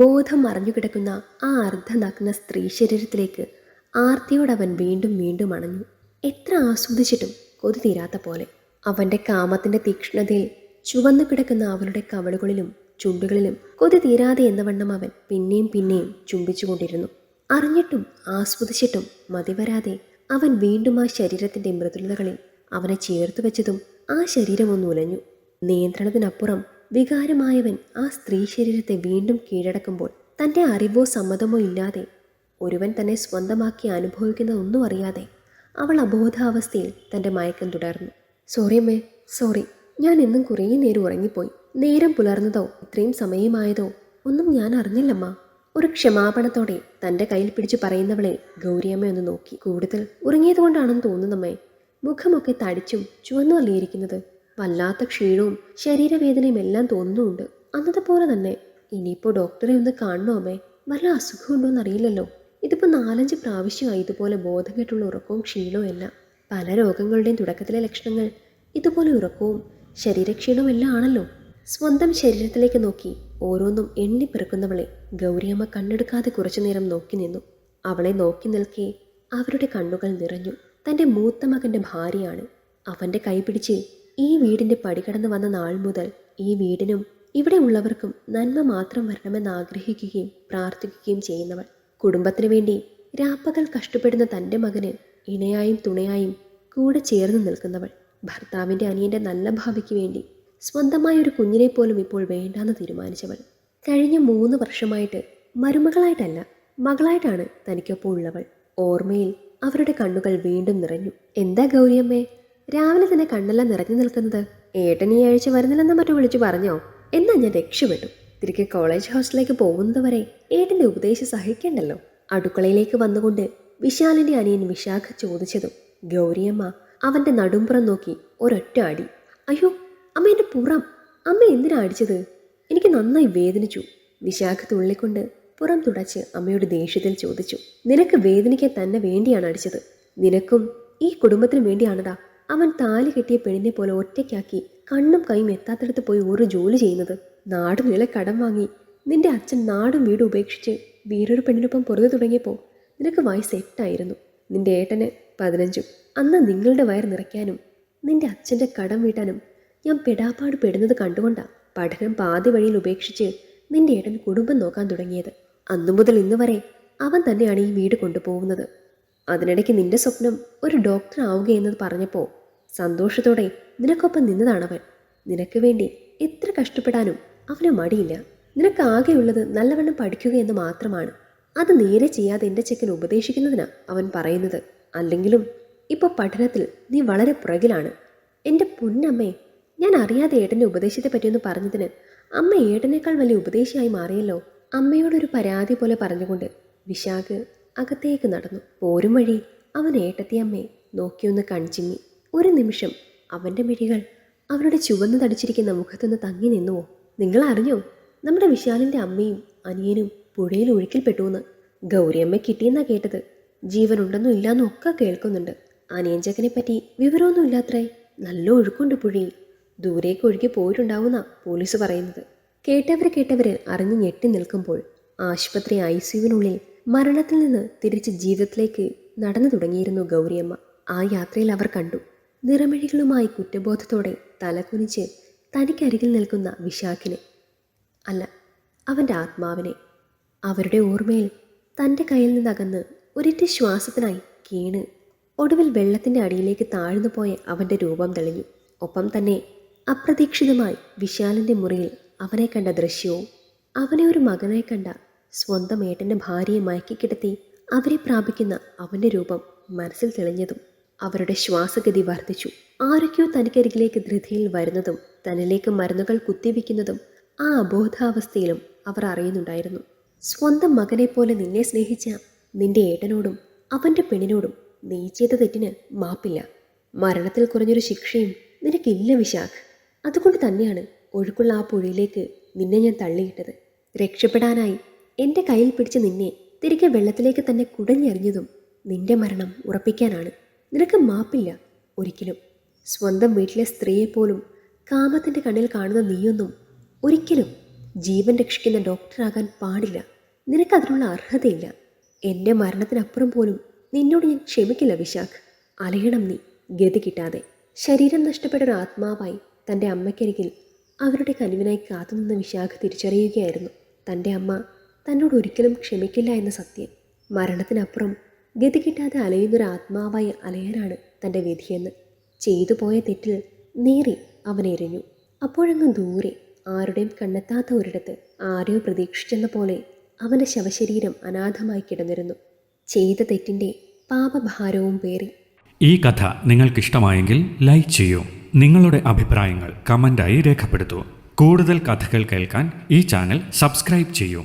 ബോധം മറഞ്ഞു കിടക്കുന്ന ആ അർദ്ധനഗ്ന സ്ത്രീ ശരീരത്തിലേക്ക് ആർത്തിയോട് അവൻ വീണ്ടും വീണ്ടും അണഞ്ഞു. എത്ര ആസ്വദിച്ചിട്ടും കൊതി തീരാത്ത പോലെ. അവന്റെ കാമത്തിന്റെ തീക്ഷ്ണതയിൽ ചുവന്നു കിടക്കുന്ന അവളുടെ കവളുകളിലും ചുണ്ടുകളിലും കൊതി തീരാതെ എന്നവണ്ണം അവൻ പിന്നെയും പിന്നെയും ചുംബിച്ചുകൊണ്ടിരുന്നു. അറിഞ്ഞിട്ടും ആസ്വദിച്ചിട്ടും മതിവരാതെ അവൻ വീണ്ടും ആ ശരീരത്തിന്റെ മൃദുലതകളിൽ അവനെ ചേർത്ത് വെച്ചതും ആ ശരീരം ഒന്ന് ഉലഞ്ഞു. നിയന്ത്രണത്തിനപ്പുറം വികാരമായവൻ ആ സ്ത്രീ ശരീരത്തെ വീണ്ടും കീഴടക്കുമ്പോൾ തന്റെ അറിവോ സമ്മതമോ ഇല്ലാതെ ഒരുവൻ തന്നെ സ്വന്തമാക്കി അനുഭവിക്കുന്ന ഒന്നും അറിയാതെ അവൾ അബോധാവസ്ഥയിൽ തന്റെ മയക്കം തുടർന്നു. സോറി അമ്മേ സോറി. ഞാൻ ഇന്നും കുറേ നേരം ഉറങ്ങിപ്പോയി. നേരം പുലർന്നതോ ഇത്രയും സമയമായതോ ഒന്നും ഞാൻ അറിഞ്ഞില്ലമ്മ. ഒരു ക്ഷമാപണത്തോടെ തന്റെ കയ്യിൽ പിടിച്ചു പറയുന്നവളെ ഗൗരിയമ്മ ഒന്ന് നോക്കി. കൂടുതൽ ഉറങ്ങിയത് കൊണ്ടാണെന്ന് തോന്നുന്നമ്മേ. മുഖമൊക്കെ തടിച്ചും ചുവന്നു അല്ലിയിരിക്കുന്നത് വല്ലാത്ത ക്ഷീണവും ശരീരവേദനയും എല്ലാം തോന്നുന്നുണ്ട്. അന്നത്തെ പോലെ തന്നെ. ഇനിയിപ്പോൾ ഡോക്ടറെ ഒന്ന് കാണണോ വല്ല അസുഖമുണ്ടോയെന്ന് അറിയില്ലല്ലോ ഇതിപ്പോൾ നാലഞ്ച് പ്രാവശ്യമായി ഇതുപോലെ ബോധം കെട്ടുള്ള ഉറക്കവും ക്ഷീണവും എല്ലാം. പല രോഗങ്ങളുടെയും തുടക്കത്തിലെ ലക്ഷണങ്ങൾ ഇതുപോലെ ഉറക്കവും ശരീരക്ഷീണവും എല്ലാം ആണല്ലോ. സ്വന്തം ശരീരത്തിലേക്ക് നോക്കി ഓരോന്നും എണ്ണിപ്പെറുക്കുന്നവളെ ഗൗരിയമ്മ കണ്ണെടുക്കാതെ കുറച്ചു നേരം നോക്കി നിന്നു. അവളെ നോക്കി നിൽക്കെ അവരുടെ കണ്ണുകൾ നിറഞ്ഞു. തന്റെ മൂത്ത മകന്റെ ഭാര്യയാണ്. അവന്റെ കൈപിടിച്ച് ഈ വീടിന്റെ പടികടന്ന് വന്ന നാൾ മുതൽ ഈ വീടിനും ഇവിടെ ഉള്ളവർക്കും നന്മ മാത്രം വരണമെന്ന് ആഗ്രഹിക്കുകയും പ്രാർത്ഥിക്കുകയും ചെയ്യുന്നവൾ. കുടുംബത്തിനു വേണ്ടി രാപ്പകൽ കഷ്ടപ്പെടുന്ന തന്റെ മകന് ഇണയായും തുണയായും കൂടെ ചേർന്ന് നിൽക്കുന്നവൾ. ഭർത്താവിന്റെ അനിയന്റെ നല്ല ഭാവിക്ക് വേണ്ടി സ്വന്തമായ ഒരു കുഞ്ഞിനെ പോലും ഇപ്പോൾ വേണ്ടാന്ന് തീരുമാനിച്ചവൾ. കഴിഞ്ഞ മൂന്ന് വർഷമായിട്ട് മരുമകളായിട്ടല്ല മകളായിട്ടാണ് തനിക്കൊപ്പം ഉള്ളവൾ. ഓർമ്മയിൽ അവരുടെ കണ്ണുകൾ വീണ്ടും നിറഞ്ഞു. എന്താ ഗൗരിയമ്മേ? രാവിലെ തന്നെ കണ്ണെല്ലാം നിറഞ്ഞു നിൽക്കുന്നത്. ഏട്ടൻ ഈ ആഴ്ച വരുന്നില്ലെന്ന് മറ്റോ വിളിച്ചു പറഞ്ഞോ? എന്നാ ഞാൻ രക്ഷപ്പെട്ടു. തിരികെ കോളേജ് ഹോസ്റ്റലിലേക്ക് പോകുന്നതുവരെ ഏട്ടന്റെ ഉപദേശം സഹിക്കണ്ടല്ലോ. അടുക്കളയിലേക്ക് വന്നുകൊണ്ട് വിശാലിന്റെ അനിയൻ വിശാഖ ചോദിച്ചതും ഗൗരിയമ്മ അവന്റെ നടുംപുറം നോക്കി ഒരൊറ്റ അടി. അയ്യോ അമ്മ എന്റെ പുറം. അമ്മ എന്തിനാ അടിച്ചത്? എനിക്ക് നന്നായി വേദനിച്ചു. വിശാഖ് തുള്ളിക്കൊണ്ട് പുറം തുടച്ച് അമ്മയോട് ദേഷ്യത്തിൽ ചോദിച്ചു നിനക്ക് വേദനിക്കാൻ തന്നെ വേണ്ടിയാണ് അടിച്ചത്. നിനക്കും ഈ കുടുംബത്തിനും വേണ്ടിയാണടാ അവൻ താലി കെട്ടിയ പെണ്ണിനെ പോലെ ഒറ്റയ്ക്കാക്കി കണ്ണും കൈയും എത്താത്തടത്ത് പോയി ഒരു ജോലി ചെയ്യുന്നത്. നാട് നില കടം വാങ്ങി. നിന്റെ അച്ഛൻ നാടും വീടും ഉപേക്ഷിച്ച് വേറൊരു പെണ്ണിനൊപ്പം പുറത്തു തുടങ്ങിയപ്പോൾ നിനക്ക് വയസ്സ് എട്ടായിരുന്നു. നിന്റെ ഏട്ടന് പതിനഞ്ചും. അന്ന് നിങ്ങളുടെ വയർ നിറയ്ക്കാനും നിന്റെ അച്ഛന്റെ കടം വീട്ടാനും ഞാൻ പെടാപ്പാട് പെടുന്നത് കണ്ടുകൊണ്ടാണ് പഠനം പാതി വഴിയിൽ ഉപേക്ഷിച്ച് നിന്റെ ഏട്ടൻ കുടുംബം നോക്കാൻ തുടങ്ങിയത്. അന്നു മുതൽ ഇന്ന് വരെ അവൻ തന്നെയാണ് ഈ വീട് കൊണ്ടുപോകുന്നത്. അതിനിടയ്ക്ക് നിന്റെ സ്വപ്നം ഒരു ഡോക്ടർ ആവുകയെന്നത് പറഞ്ഞപ്പോൾ സന്തോഷത്തോടെ നിനക്കൊപ്പം നിന്നതാണവൻ. നിനക്ക് വേണ്ടി എത്ര കഷ്ടപ്പെടാനും അവന് മടിയില്ല. നിനക്ക് ആകെയുള്ളത് നല്ലവണ്ണം പഠിക്കുക എന്ന് മാത്രമാണ്. അത് നേരെ ചെയ്യാതെ എന്റെ ചെക്കൻ ഉപദേശിക്കുന്നതിനാ അവൻ പറയുന്നത്. അല്ലെങ്കിലും ഇപ്പോൾ പഠനത്തിൽ നീ വളരെ പുറകിലാണ്. എന്റെ പൊന്നമ്മേ ഞാൻ അറിയാതെ ഏട്ടന്റെ ഉപദേശത്തെ പറ്റിയൊന്ന് പറഞ്ഞതിന് അമ്മ ഏട്ടനേക്കാൾ വലിയ ഉപദേശിയായി മാറിയല്ലോ. അമ്മയോടൊരു പരാതി പോലെ പറഞ്ഞുകൊണ്ട് വിശാഖ് അകത്തേക്ക് നടന്നു. പോരും വഴി അവൻ ഏട്ടത്തിയമ്മയെ നോക്കിയൊന്ന് കൺചിമ്മി ഒരു നിമിഷം. അവന്റെ മിഴികൾ അവരുടെ ചുവന്ന് തടിച്ചിരിക്കുന്ന മുഖത്തൊന്ന് തങ്ങി നിന്നുവോ? നിങ്ങൾ അറിഞ്ഞോ? നമ്മുടെ വിശാലിന്റെ അമ്മയും അനിയനും പുഴയിൽ ഒഴുക്കിൽപ്പെട്ടുവെന്ന്. ഗൗരിയമ്മ കിട്ടിയെന്നാ കേട്ടത്. ജീവനുണ്ടെന്നും ഇല്ലാന്നും ഒക്കെ കേൾക്കുന്നുണ്ട്. അനിയഞ്ചക്കനെ പറ്റി വിവരമൊന്നും ഇല്ലാത്രേ. നല്ല ഒഴുക്കുണ്ട് പുഴയിൽ ദൂരേക്ക് ഒഴുകി പോയിട്ടുണ്ടാവുന്ന പോലീസ് പറയുന്നത്. കേട്ടവർ കേട്ടവർ അറിഞ്ഞ് ഞെട്ടി നിൽക്കുമ്പോൾ ആശുപത്രി ഐ സിയുവിനുള്ളിൽ മരണത്തിൽ നിന്ന് തിരിച്ച് ജീവിതത്തിലേക്ക് നടന്നു തുടങ്ങിയിരുന്നു ഗൗരിയമ്മ. ആ യാത്രയിൽ അവർ കണ്ടു. നിറമിഴികളുമായി കുറ്റബോധത്തോടെ തലകുനിച്ച് തനിക്കരികിൽ നിൽക്കുന്ന വിശാഖിനെ. അല്ല അവന്റെ ആത്മാവിനെ. അവരുടെ ഓർമ്മയിൽ തന്റെ കയ്യിൽ നിന്നകന്ന് ഒരിറ്റ ശ്വാസത്തിനായി കീണ് ഒടുവിൽ വെള്ളത്തിന്റെ അടിയിലേക്ക് താഴ്ന്നു പോയ അവന്റെ രൂപം തെളിഞ്ഞു. ഒപ്പം തന്നെ അപ്രതീക്ഷിതമായി വിശാലിന്റെ മുറിയിൽ അവനെ കണ്ട ദൃശ്യവും അവനെ ഒരു മകനായി കണ്ട സ്വന്തം ഏട്ടന്റെ ഭാര്യയെ മയക്കിക്കിടത്തി അവരെ പ്രാപിക്കുന്ന അവന്റെ രൂപം മനസ്സിൽ തെളിഞ്ഞതും അവരുടെ ശ്വാസഗതി വർദ്ധിച്ചു. ആരൊക്കെയോ തനിക്കരികിലേക്ക് ധൃതിയിൽ വരുന്നതും തന്നിലേക്ക് മരുന്നുകൾ കുത്തിവെക്കുന്നതും ആ അബോധാവസ്ഥയിലും അവർ അറിയുന്നുണ്ടായിരുന്നു. സ്വന്തം മകനെ പോലെ നിന്നെ സ്നേഹിച്ച നിന്റെ ഏട്ടനോടും അവന്റെ പെണ്ണിനോടും നീ ചെയ്ത തെറ്റിന് മാപ്പില്ല. മരണത്തിൽ കുറഞ്ഞൊരു ശിക്ഷയും നിനക്കില്ല വിശാഖ്. അതുകൊണ്ട് തന്നെയാണ് ഒഴുക്കുള്ള ആ പുഴയിലേക്ക് നിന്നെ ഞാൻ തള്ളിയിട്ടത്. രക്ഷപ്പെടാനായി എന്റെ കയ്യിൽ പിടിച്ച് നിന്നെ തിരികെ വെള്ളത്തിലേക്ക് തന്നെ കുടഞ്ഞെറിഞ്ഞതും നിന്റെ മരണം ഉറപ്പിക്കാനാണ്. നിനക്ക് മാപ്പില്ല ഒരിക്കലും. സ്വന്തം വീട്ടിലെ സ്ത്രീയെപ്പോലും കാമത്തിന്റെ കണ്ണിൽ കാണുന്ന നീയൊന്നും ഒരിക്കലും ജീവൻ രക്ഷിക്കുന്ന ഡോക്ടറാകാൻ പാടില്ല. നിനക്കതിനുള്ള അർഹതയില്ല. എന്റെ മരണത്തിനപ്പുറം പോലും നിന്നോട് ഞാൻ ക്ഷമിക്കില്ല വിശാഖ്. അലയണം നീ ഗതി കിട്ടാതെ. ശരീരം നഷ്ടപ്പെട്ട ഒരു ആത്മാവായി തന്റെ അമ്മയ്ക്കരികിൽ അവരുടെ കനിവിനായി കാത്തുനിന്ന വിശാഖ് തിരിച്ചറിയുകയായിരുന്നു. തന്റെ അമ്മ തന്നോട് ഒരിക്കലും ക്ഷമിക്കില്ല എന്ന സത്യം മരണത്തിനപ്പുറം ഗതി കിട്ടാതെ അലയുന്നൊരു ആത്മാവായി അലയാനാണ് തന്റെ വിധിയെന്ന്. ചെയ്തു പോയ തെറ്റിൽ നേറി അവനെരിഞ്ഞു അപ്പോഴങ്ങ് ദൂരെ ആരുടെയും കണ്ടെത്താത്ത ഒരിടത്ത് ആരെയോ പ്രതീക്ഷിച്ചെന്ന പോലെ അവന്റെ ശവശരീരം അനാഥമായി കിടന്നിരുന്നു. ചെയ്ത തെറ്റിന്റെ പാപഭാരവും പേറി. ഈ കഥ നിങ്ങൾക്കിഷ്ടമായെങ്കിൽ ലൈക്ക് ചെയ്യൂ. നിങ്ങളുടെ അഭിപ്രായങ്ങൾ കമന്റായി രേഖപ്പെടുത്തൂ. കൂടുതൽ കഥകൾ കേൾക്കാൻ ഈ ചാനൽ സബ്സ്ക്രൈബ് ചെയ്യൂ.